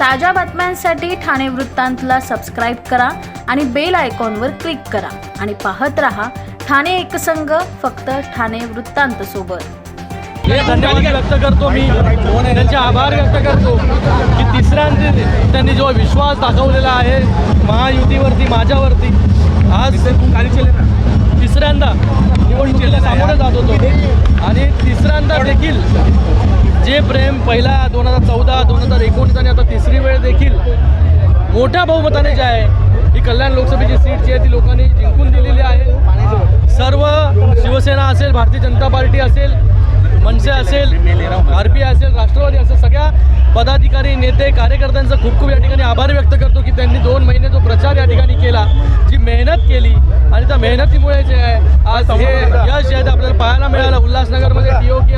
ताज्या बातम्यांसाठी ठाणे वृत्तांतला सबस्क्राईब करा आणि बेल आयकॉनवर क्लिक करा. आणि पाहत रहा ठाणे एकसंघ फक्त ठाणे वृत्तांत सोबत. हे धन्यवाद व्यक्त करतो मी. त्यांचे आभार व्यक्त करतो. की तिसऱ्यांदा त्यांनी जो विश्वास दाखवलेला आहे महायुतीवरती माझ्यावरती आज तिसऱ्यांदा निवडणुकीला सामोरं जात होतो. आणि तिसऱ्यांदा देखील जे प्रेम पहिला दोन हजार चौदा दोन आणि आता तिसरी वेळ देखील मोठ्या बहुमताने जे आहे ही कल्याण लोकसभेची सीट जी आहे ती लोकांनी जिंकून दिलेली आहे. सर्व शिवसेना असेल भारतीय जनता पार्टी असेल मनसे असेल आर पी असेल राष्ट्रवादी असेल सगळ्या पदाधिकारी नेते कार्यकर्त्यांचा खूप खूप या ठिकाणी आभार व्यक्त करतो की त्यांनी दोन महिने जो प्रचार या ठिकाणी केला जी मेहनत केली आणि त्या मेहनतीमुळे जे आहे आज हे यश जे आहे ते आपल्याला पाहायला मिळालं. उल्हासनगरमध्ये टी ओ के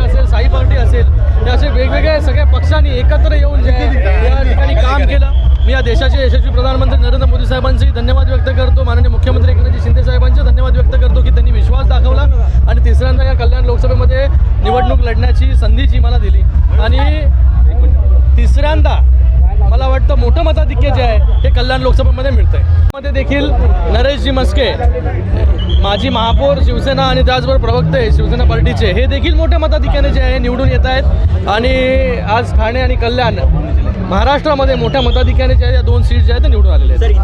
सगळ्या पक्षांनी एकत्र येऊन या ठिकाणी काम केलं. मी या देशाचे यशस्वी प्रधानमंत्री नरेंद्र मोदी साहेबांचे धन्यवाद व्यक्त करतो. माननीय मुख्यमंत्री एकनाथजी शिंदे साहेबांचे धन्यवाद व्यक्त करतो की त्यांनी विश्वास दाखवला आणि तिसऱ्यांदा या कल्याण लोकसभेमध्ये निवडणूक लढण्याची संधी जी मला दिली. आणि तिसऱ्यांदा मोठं मताधिक्य जे आहे हे कल्याण लोकसभेमध्ये मिळतंय. मध्ये देखील नरेशजी मस्के माजी महापौर शिवसेना आणि त्याचबरोबर प्रवक्ते शिवसेना पार्टीचे हे देखील मोठ्या मताधिक्याने जे आहे निवडून येत आहेत. आणि आज ठाणे आणि कल्याण महाराष्ट्रामध्ये मोठ्या मताधिक्याने ज्या आहे या दोन सीट ज्या आहेत ते निवडून आलेले आहेत.